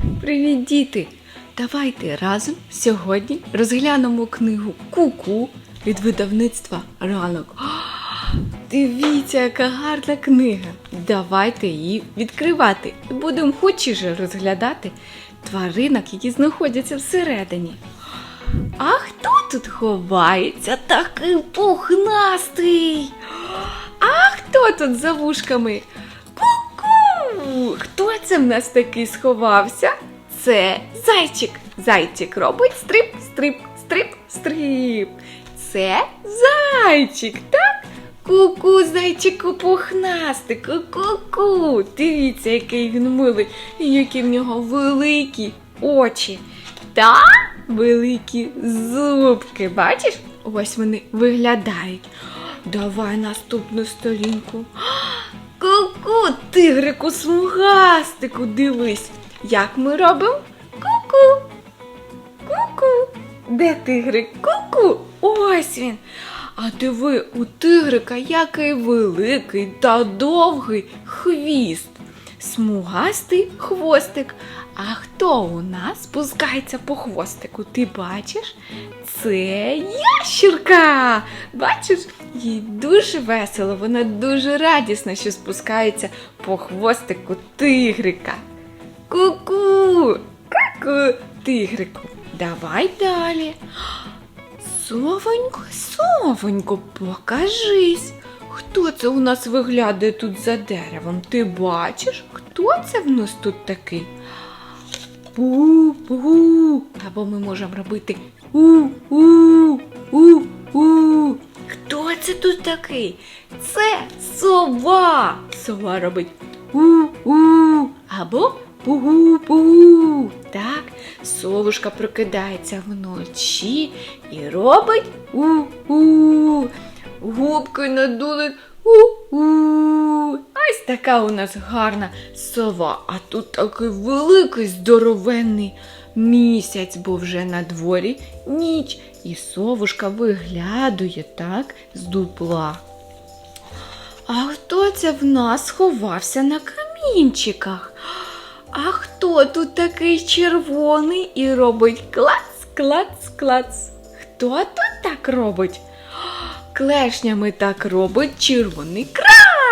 Привіт, діти! Давайте разом сьогодні розглянемо книгу Ку-ку від видавництва ранок. А, Дивіться, яка гарна книга! Давайте її відкривати і будемо хочіше розглядати тваринок, які знаходяться всередині. А хто тут ховається такий пухнастий? А хто тут за вушками? Хто це в нас такий сховався? Це зайчик. Зайчик робить стрип, стрип, стрип, стрип. Це зайчик, так? Ку-ку, зайчику пухнастику, ку-ку. Дивіться, який він милий і які в нього великі очі. Та великі зубки. Бачиш? Ось вони виглядають. Давай наступну сторінку. Ку-ку, тигрику смугастику, дивись, як ми робимо? Ку-ку. Ку-ку. Де тигрик? Ку-ку. Ось він. А диви, у тигрика який великий та довгий хвіст. Смугастий хвостик. А хто у нас спускається по хвостику? Ти бачиш? Це ящірка. Бачиш, їй дуже весело, вона дуже радісна, що спускається по хвостику тигрика. Ку-ку! Ку-ку, тигрику. Давай далі. Совонько, совонько, покажись. Хто це у нас виглядає тут за деревом? Ти бачиш, хто це в нас тут такий? Пу-пу. Або ми можемо робити у-у-у-у. Хто це тут такий? Це сова. Сова робить у-у. Або пугу-пугу. Так, совушка прокидається вночі і робить у-у. Губки надули у-у. Ось така у нас гарна сова. А тут такий великий здоровенний місяць, бо вже на дворі ніч. І совушка виглядує так з дупла. А хто це в нас сховався на камінчиках? А хто тут такий червоний і робить клац, клац, клац? Хто тут так робить? Клешнями так робить червоний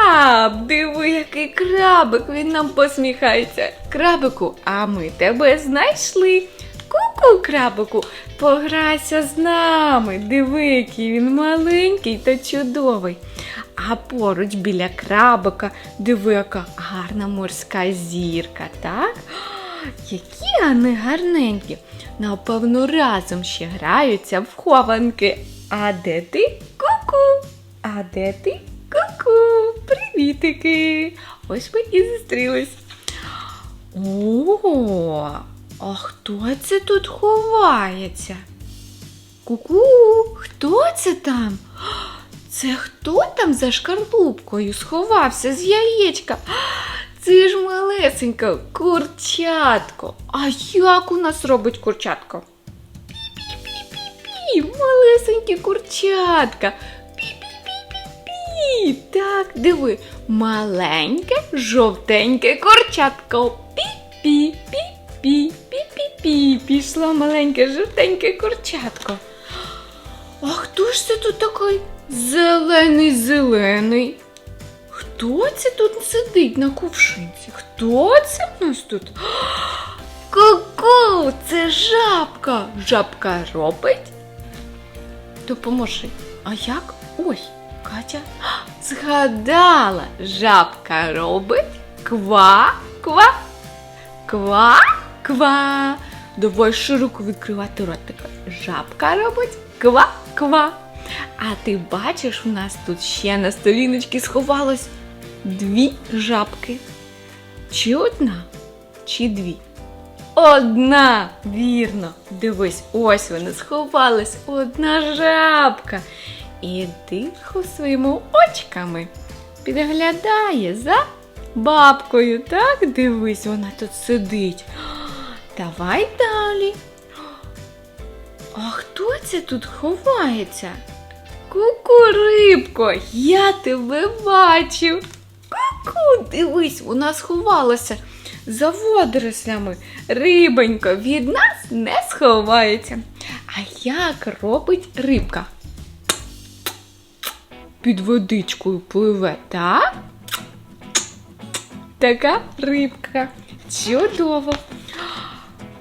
краб. Диви, який крабик, він нам посміхається. Крабику, а ми тебе знайшли. Ку-ку, крабику, пограйся з нами. Диви, який він маленький та чудовий. А поруч біля крабика, диви, яка гарна морська зірка, так? Які вони гарненькі. Напевно, разом ще граються в хованки. А де ти? Ку-ку. А де ти? Ку-ку. Ось ми і зустрілись. О, а хто це тут ховається? Ку-ку, хто це там? Це хто там за шкарлупкою сховався з яєчка? Це ж малесеньке курчатко. А як у нас робить курчатко? Пі-пі-пі-пі-пі, малесенькі курчатка. Пі-пі-пі-пі-пі. Так, диви, маленьке жовтеньке курчатко. Пі-пі-пі-пі-пі-пі. Пішло маленьке жовтеньке курчатко. А хто ж це тут такий зелений зелений? Хто це тут сидить на кувшинці? Хто це в нас тут? Ку-ку, це жабка. Жабка робить? Допоможи. А як? Ой, Катя згадала. Жабка робить ква-ква. Ква-ква. Давай широко відкривати ротика. Жабка робить ква-ква. А ти бачиш, у нас тут ще на сторіночці сховалось дві жабки. Чи одна, чи дві? Одна, вірно. Дивись, ось вона сховалась, одна жабка. І тихо своїми очками підглядає за бабкою. Так, дивись, вона тут сидить. Давай далі. А хто це тут ховається? Ку-ку, я тебе бачив. Ку-ку, дивись, вона сховалася за водорослями. Рибонько від нас не сховається. А як робить рибка? Під водичкою пливе, так? Така рибка. Чудово.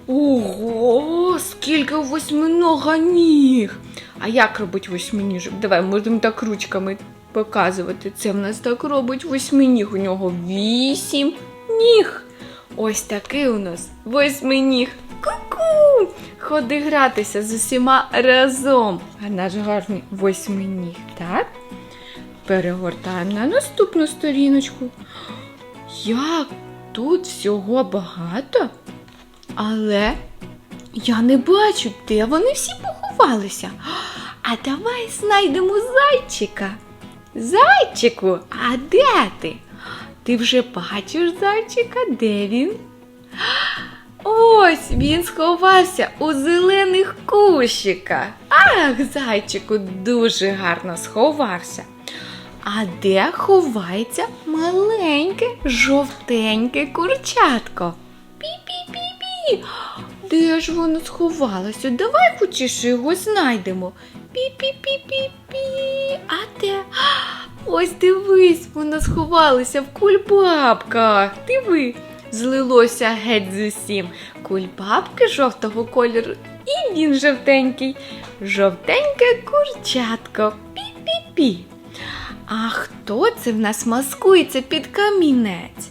Ого, скільки восьминога ніг. А як робить восьминіжок? Давай, можемо так ручками показувати. Це в нас так робить восьминіг. У нього вісім ніг. Ось такий у нас восьминіг. Ку-ку! Ходи гратися з усіма разом. А наш гарний восьминіг, так? Перегортаємо на наступну сторіночку. Як тут всього багато, але я не бачу, де вони всі поховалися. А давай знайдемо зайчика. Зайчику, а де ти? Ти вже бачиш зайчика? Де він? Ось він сховався у зелених кущиках. Ах, зайчику дуже гарно сховався. А де ховається маленьке жовтеньке курчатко? Пі-пі-пі-пі. Де ж воно сховалося? Давай хочеш його знайдемо. Пі-пі-пі-пі-пі. А де? Ось дивись, воно сховалося в кульбабках. Диви, злилося геть з усім. Кульбабки жовтого кольору, і він жовтенький. Жовтеньке курчатко. Пі-пі-пі. А хто це в нас маскується під камінець?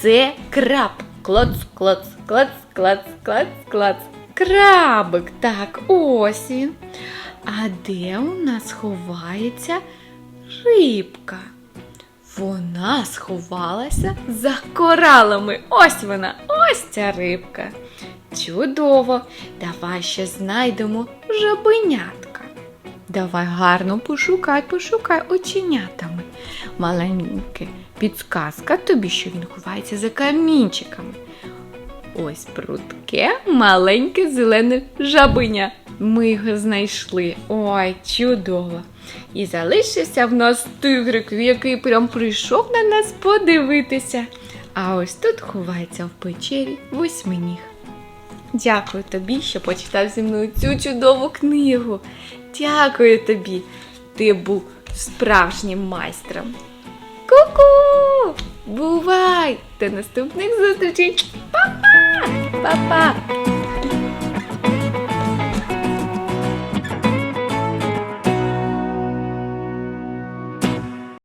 Це краб. Клоц, клоц, клоц, клоц, клоц, клоц. Крабик, так, ось він. А де у нас ховається рибка? Вона сховалася за коралами. Ось вона, ось ця рибка. Чудово! Давай ще знайдемо жабенятка. Давай гарно пошукай, пошукай оченятами. Маленьке підсказка тобі, що він ховається за камінчиками. Ось прудке, маленьке зелене жабиня. Ми його знайшли. Ой, чудово! І залишився в нас тигрик, який прям прийшов на нас подивитися. А ось тут ховається в печері восьминіг. Дякую тобі, що почитав зі мною цю чудову книгу. Дякую тобі. Ти був справжнім майстром. Ку-ку! Бувай! До наступних зустрічей! Па-па! Па-па!